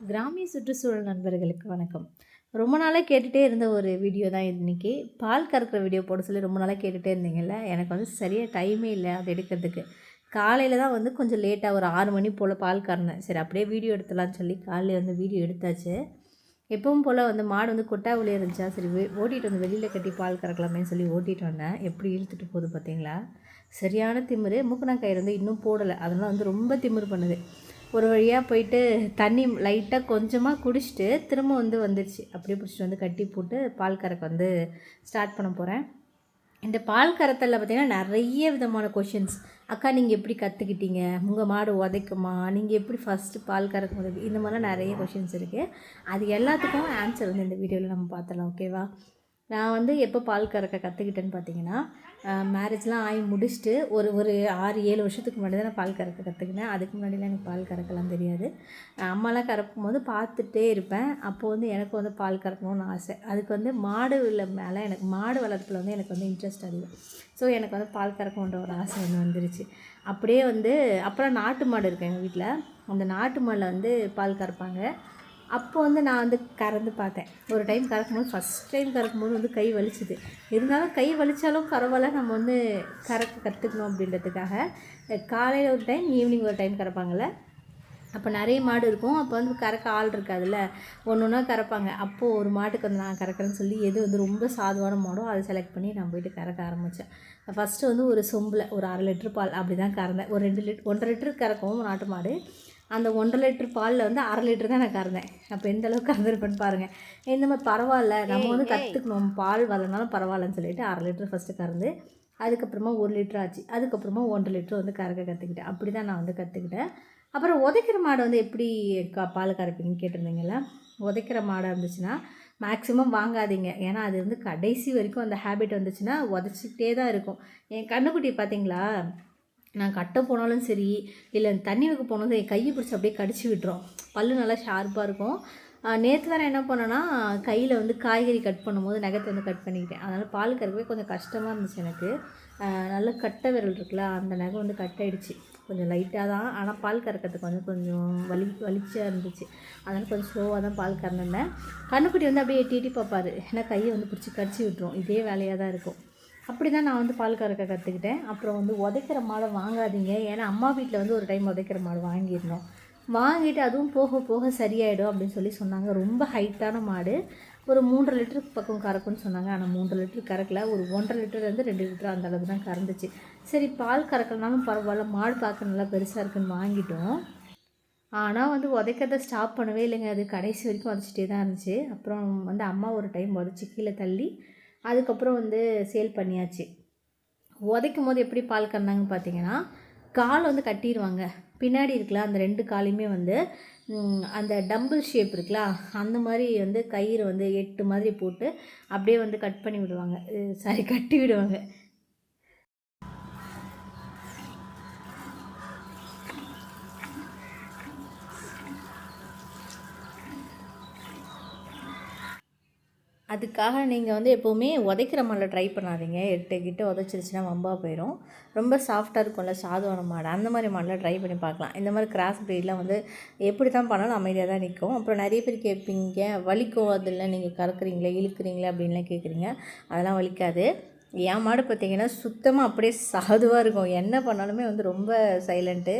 கிராமிய சுற்றுச்சூழல் நண்பர்களுக்கு வணக்கம். ரொம்ப நாளாக கேட்டுகிட்டே இருந்த ஒரு வீடியோ தான் இன்றைக்கி பால் கறக்கிற வீடியோ போட சொல்லி ரொம்ப நாளாக கேட்டுகிட்டே இருந்தீங்கல்ல எனக்கு வந்து சரியாக டைமே இல்லை அது எடுக்கிறதுக்கு. காலையில் தான் வந்து கொஞ்சம் லேட்டாக ஒரு ஆறு மணி போல் பால் கறனேன் சரி அப்படியே வீடியோ எடுத்துலான்னு சொல்லி காலையில் வந்து வீடியோ எடுத்தாச்சு. எப்பவும் போல் வந்து மாடு வந்து கொட்டாவுலேயே இருந்துச்சா சரி ஓட்டிகிட்டு வந்து வெளியில் கட்டி பால் கறக்கலாமேன்னு சொல்லி ஓட்டிகிட்டு வந்தேன். எப்படி இழுத்துட்டு போகுது பார்த்தீங்களா சரியான திமிரு. மூக்கணாக்காய் வந்து இன்னும் போடலை. அதெல்லாம் வந்து ரொம்ப திமிரு பண்ணுது. ஒரு வழியாக போயிட்டு தண்ணி லைட்டாக கொஞ்சமாக குடிச்சிட்டு திரும்ப வந்து வந்துடுச்சு அப்படியே பிடிச்சிட்டு வந்து கட்டி போட்டு பால் கறக்க வந்து ஸ்டார்ட் பண்ண போகிறேன் இந்த பால் கரத்தலில் பார்த்தீங்கன்னா நிறைய விதமான கொஷின்ஸ் அக்கா நீங்கள் எப்படி கற்றுக்கிட்டீங்க உங்கள் மாடு உதைக்குமா? நீங்கள் எப்படி ஃபஸ்ட்டு பால் கறக்க முடியுது இந்த மாதிரிலாம் நிறைய கொஷின்ஸ் இருக்குது அது எல்லாத்துக்கும் ஆன்சர் வந்து இந்த வீடியோவில் நம்ம பார்த்துடலாம் ஓகேவா நான் வந்து எப்போ பால் கறக்க கற்றுக்கிட்டேன்னு பார்த்தீங்கன்னா மேரேஜ்லாம் ஆகி முடிச்சுட்டு ஒரு ஒரு ஆறு ஏழு வருஷத்துக்கு முன்னாடி தான் நான் பால் கறக்க கற்றுக்கினேன் அதுக்கு முன்னாடிலாம் எனக்கு பால் கறக்கலாம் தெரியாது. அம்மாலாம் கறக்கும் போது பார்த்துட்டே இருப்பேன். அப்போது வந்து எனக்கு வந்து பால் கறக்கணும்னு ஆசை. அதுக்கு வந்து மாடு உள்ள மேலே எனக்கு மாடு வளர்ப்பில் வந்து எனக்கு வந்து இன்ட்ரெஸ்ட் அதிகம். ஸோ எனக்கு வந்து பால் கறக்கணுன்ற ஒரு ஆசை ஒன்று வந்துருச்சு. அப்படியே வந்து அப்புறம் நாட்டு மாடு இருக்குது எங்கள் வீட்டில் அந்த நாட்டு மாடில் வந்து பால் கறப்பாங்க. அப்போ வந்து நான் வந்து கறந்து பார்த்தேன். ஒரு டைம் கறக்கும்போது ஃபஸ்ட் டைம் கறக்கும்போது வந்து கை வலிச்சுது. இருந்தாலும் கை வலித்தாலும் பரவாயில்ல நம்ம வந்து கறக்க கற்றுக்கணும் அப்படின்றதுக்காக. காலையில் ஒரு டைம் ஈவினிங் ஒரு டைம் கறப்பாங்கள்ல அப்போ நிறைய மாடு இருக்கும். அப்போ வந்து கறக்க ஆள் இருக்காதுல்ல. ஒன்று ஒன்றா கறப்பாங்க. அப்போது ஒரு மாட்டுக்கு வந்து நான் கறக்கிறேன்னு சொல்லி எது வந்து ரொம்ப சாதுவான மாடோ அதை செலக்ட் பண்ணி நான் போயிட்டு கறக்க ஆரம்பித்தேன் ஃபஸ்ட்டு வந்து ஒரு சொம்பில் ஒரு அரை லிட்டர் பால் அப்படி தான் கறந்தேன். ஒரு ரெண்டு லிட் ஒன்றரை லிட்டர் கறக்கும் நாட்டு மாடு. அந்த ஒன்றரை லிட்டர் பாலில் வந்து அரை லிட்டர் தான் நான் கறந்தேன். அப்போ எந்த அளவுக்கு கறந்துருப்பேன்னு பாருங்கள் இந்த மாதிரி பரவாயில்ல. நம்ம வந்து கற்றுக்கணும் பால் வரலனாலும் பரவாயில்லன்னு சொல்லிட்டு அரை லிட்டர் ஃபஸ்ட்டு கறந்து அதுக்கப்புறமா ஒரு லிட்டர் ஆச்சு. அதுக்கப்புறமா ஒன்றரை லிட்டர் வந்து கறக்க கற்றுக்கிட்டேன் அப்படி தான் நான் வந்து கற்றுக்கிட்டேன் அப்புறம் உதைக்கிற மாடை வந்து எப்படி க பால் கறப்பீங்கன்னு கேட்டிருந்தீங்கல்ல? உதைக்கிற மாடாக இருந்துச்சுன்னா மேக்ஸிமம் வாங்காதீங்க. ஏன்னா அது வந்து கடைசி வரைக்கும் அந்த ஹேபிட் வந்துச்சுன்னா உதச்சிக்கிட்டே தான் இருக்கும். என் கண்ணுக்குட்டி பார்த்தீங்களா? நான் கட்ட போனாலும் சரி இல்லை தண்ணி வைக்க போனாலும் சரி கையை பிடிச்சி அப்படியே கடிச்சு விட்டுரும். பல்லு நல்லா ஷார்ப்பாக இருக்கும். நேற்று வேறு என்ன பண்ணேன்னா கையில் வந்து காய்கறி கட் பண்ணும்போது நகத்தை வந்து கட் பண்ணிக்கிட்டேன். அதனால் பால் கறக்கவே கொஞ்சம் கஷ்டமாக இருந்துச்சு எனக்கு. நல்ல கட்டை விரல் இருக்குல்ல அந்த நகை வந்து கட் ஆகிடுச்சு கொஞ்சம் லைட்டாக தான் ஆனால் பால் கறக்கிறதுக்கு வந்து கொஞ்சம் வலி வலிச்சாக இருந்துச்சு. அதனால் கொஞ்சம் ஸ்லோவாக தான் பால் கறந்துருந்தேன். கண்ணுக்குட்டி வந்து அப்படியே எட்டி எட்டி பார்ப்பாரு. ஏன்னா கையை வந்து பிடிச்சி கடிச்சு விட்டுரும். இதே வேலையாக தான் இருக்கும். அப்படி தான் நான் வந்து பால் கறக்க கற்றுக்கிட்டேன் அப்புறம் வந்து உதைக்கிற மாடை வாங்காதீங்க. ஏன்னா அம்மா வீட்டில் வந்து ஒரு டைம் உதைக்கிற மாடு வாங்கியிருந்தோம் வாங்கிட்டு அதுவும் போக போக சரியாயிடும் அப்படின்னு சொல்லி சொன்னாங்க. ரொம்ப ஹைட்டான மாடு. ஒரு மூன்றரை லிட்டருக்கு பக்கம் கறக்கும்னு சொன்னாங்க. ஆனால் மூன்றரை லிட்டர் கறக்கல. ஒரு ஒன்றரை லிட்டர்லேருந்து ரெண்டு லிட்டர் அந்த அளவுக்கு தான் கறந்துச்சு. சரி பால் கறக்கலனாலும் பரவாயில்ல. மாடு பார்க்க நல்லா பெருசாக இருக்குன்னு வாங்கிட்டோம். ஆனால் வந்து உதைக்கிறத ஸ்டாப் பண்ணவே இல்லைங்க. அது கடைசி வரைக்கும் உதச்சிட்டே தான் இருந்துச்சு. அப்புறம் வந்து அம்மா ஒரு டைம் உதச்சி கீழே தள்ளி அதுக்கப்புறம் வந்து சேல் பண்ணியாச்சு. உதைக்கும் போது எப்படி பால் கறந்தாங்க பார்த்தீங்கன்னா கால் வந்து கட்டிடுவாங்க பின்னாடி இருக்குல்ல அந்த ரெண்டு காலையுமே வந்து அந்த டம்பிள் ஷேப் இருக்குல்ல அந்த மாதிரி வந்து கயிறு வந்து எட்டு மாதிரி போட்டு அப்படியே வந்து கட் பண்ணி விடுவாங்க. சாரி கட்டி விடுவாங்க. அதுக்காக நீங்கள் வந்து எப்போவுமே உதைக்கிற மாடல ட்ரை பண்ணாதீங்க. எட்டு கிட்ட உதச்சிருச்சுன்னா வம்பாக போயிடும் ரொம்ப சாஃப்டாக இருக்கும்ல சாதுவான மாடு. அந்த மாதிரி மாடெலாம் ட்ரை பண்ணி பார்க்கலாம். இந்த மாதிரி கிராஸ் ப்ரீட்லாம் வந்து எப்படி தான் பண்ணாலும் அமைதியாக தான் நிற்கும் அப்புறம் நிறைய பேர் கேட்பீங்க வலிக்கும் அதில் நீங்கள் கறக்குறீங்களே இழுக்கிறீங்களே? அப்படின்லாம் கேட்குறீங்க. அதெல்லாம் வலிக்காது. என் மாடு பார்த்தீங்கன்னா சுத்தமாக அப்படியே சாதுவாக இருக்கும். என்ன பண்ணாலுமே வந்து ரொம்ப சைலண்ட்டு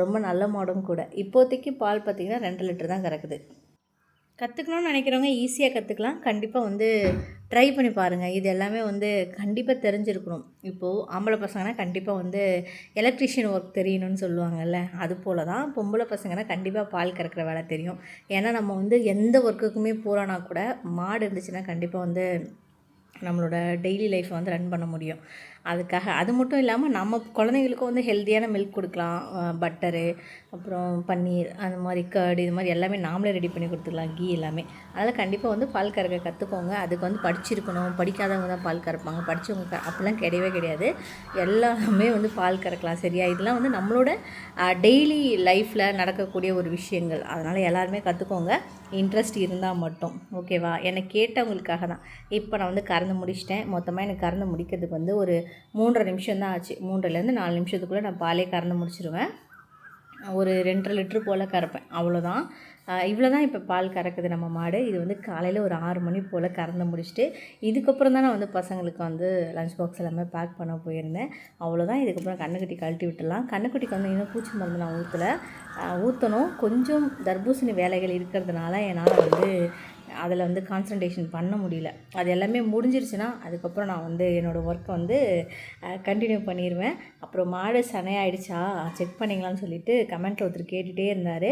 ரொம்ப நல்ல மாடும் கூட. இப்போதைக்கு பால் பார்த்தீங்கன்னா ரெண்டு லிட்டர் தான் கறக்குது. கற்றுக்கணும்னு நினைக்கிறவங்க ஈஸியாக கற்றுக்கலாம் கண்டிப்பாக வந்து ட்ரை பண்ணி பாருங்கள் இது எல்லாமே வந்து கண்டிப்பாக தெரிஞ்சிருக்கணும். இப்போது ஆம்பளை பசங்கன்னா கண்டிப்பாக வந்து எலக்ட்ரிஷியன் ஒர்க் தெரியணும்னு சொல்லுவாங்கல்ல அது போல தான் பொம்பளை பசங்கன்னா கண்டிப்பாக பால் கறக்கிற வேலை தெரியும். ஏன்னா நம்ம வந்து எந்த ஒர்க்குக்குமே போகிறோன்னா கூட மாடு இருந்துச்சுன்னா கண்டிப்பாக வந்து நம்மளோட டெய்லி லைஃப்பை வந்து ரன் பண்ண முடியும். அதுக்காக அது மட்டும் இல்லாமல் நம்ம குழந்தைங்களுக்கும் வந்து ஹெல்த்தியான மில்க் கொடுக்கலாம். பட்டரு அப்புறம் பன்னீர் அந்த மாதிரி கர்டு இது மாதிரி எல்லாமே நாமளே ரெடி பண்ணி கொடுத்துக்கலாம் கீ எல்லாமே. அதனால் கண்டிப்பாக வந்து பால் கறக்க கற்றுக்கோங்க அதுக்கு வந்து படிச்சிருக்கணும். படிக்காதவங்க தான் பால் கறப்பாங்க. படித்தவங்க க அப்படிலாம் கிடையவே கிடையாது. எல்லாமே வந்து பால் கறக்கலாம். சரியா? இதெல்லாம் வந்து நம்மளோட டெய்லி லைஃப்பில் நடக்கக்கூடிய ஒரு விஷயங்கள். அதனால் எல்லாருமே கற்றுக்கோங்க இன்ட்ரெஸ்ட் இருந்தால் மட்டும் ஓகேவா என்னை கேட்டவங்களுக்காக தான். இப்போ நான் வந்து கறந்து முடிச்சிட்டேன். மொத்தமாக எனக்கு கறந்து முடிக்கிறதுக்கு வந்து ஒரு மூன்றரை நிமிஷம் தான் ஆச்சு. மூன்றுலேருந்து நாலு நிமிஷத்துக்குள்ளே நான் பாலே கறந்து முடிச்சிருவேன். ஒரு ரெண்டரை லிட்ரு போல் கறப்பேன். அவ்வளோதான் இவ்வளோ தான் இப்போ பால் கறக்குது நம்ம மாடு. இது வந்து காலையில் ஒரு ஆறு மணி போல் கறந்து முடிச்சுட்டு இதுக்கப்புறம் தான் நான் வந்து பசங்களுக்கு வந்து லஞ்ச் பாக்ஸ் எல்லாமே பேக் பண்ண போயிருந்தேன். அவ்வளோதான் இதுக்கப்புறம் கண்ணுக்குட்டி கழட்டி விட்டுடலாம். கண்ணுக்குட்டிக்கு வந்து இன்னும் பூச்சி மருந்து நான் ஊற்றலை ஊற்றணும் கொஞ்சம் தர்பூசணி வேலைகள் இருக்கிறதுனால என்னால் வந்து அதில் வந்து கான்சன்ட்ரேஷன் பண்ண முடியல. அது எல்லாமே முடிஞ்சிருச்சுன்னா அதுக்கப்புறம் நான் வந்து என்னோடய ஒர்க்கை வந்து கண்டினியூ பண்ணிடுவேன் அப்புறம் மாடு சனையாயிடுச்சா செக் பண்ணிங்களான்னு சொல்லிட்டு கமெண்ட்டில் ஒருத்தர் கேட்டுகிட்டே இருந்தார்.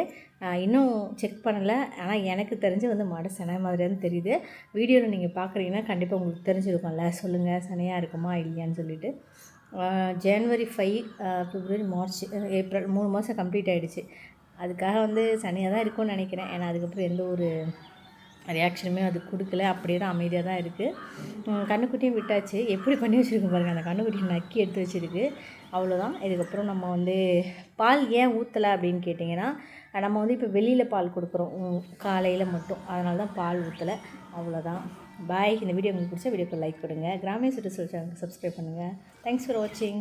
இன்னும் செக் பண்ணலை. ஆனால் எனக்கு தெரிஞ்சு வந்து மாடு சனை மாதிரியான்னு தெரியுது. வீடியோவில் நீங்கள் பார்க்குறீங்கன்னா கண்டிப்பாக உங்களுக்கு தெரிஞ்சிருக்கும்ல. சொல்லுங்கள் சனையாக இருக்குமா இல்லையான்னு சொல்லிட்டு. ஜனவரி ஃபைவ் பிப்ரவரி மார்ச் ஏப்ரல் மூணு மாதம் கம்ப்ளீட் ஆகிடுச்சு அதுக்காக வந்து சனியாக தான் இருக்கும்னு நினைக்கிறேன். ஏன்னா அதுக்கப்புறம் எந்த ஒரு ரியாக்ஷனுமே அது கொடுக்கல. அப்படியே தான் அமைதியாக தான் இருக்குது கண்ணுக்குட்டியும் விட்டாச்சு. எப்படி பண்ணி வச்சுருக்கு பாருங்கள் அந்த கண்ணுக்குட்டியை நக்கி எடுத்து வச்சுருக்கு. அவ்வளோதான் இதுக்கப்புறம் நம்ம வந்து பால் ஏன் ஊற்றலை அப்படின்னு கேட்டிங்கன்னா நம்ம வந்து இப்போ வெளியில் பால் கொடுக்குறோம். காலையில் மட்டும். அதனால தான் பால் ஊற்றலை அவ்வளோதான் பாய் இந்த வீடியோ உங்களுக்கு பிடிச்ச வீடியோக்கு லைக் கொடுங்க. கிராமிய சுற்றுச்சூழல் சேனலுக்கு சப்ஸ்கிரைப் பண்ணுங்கள் தேங்க்ஸ் ஃபார் வாட்சிங்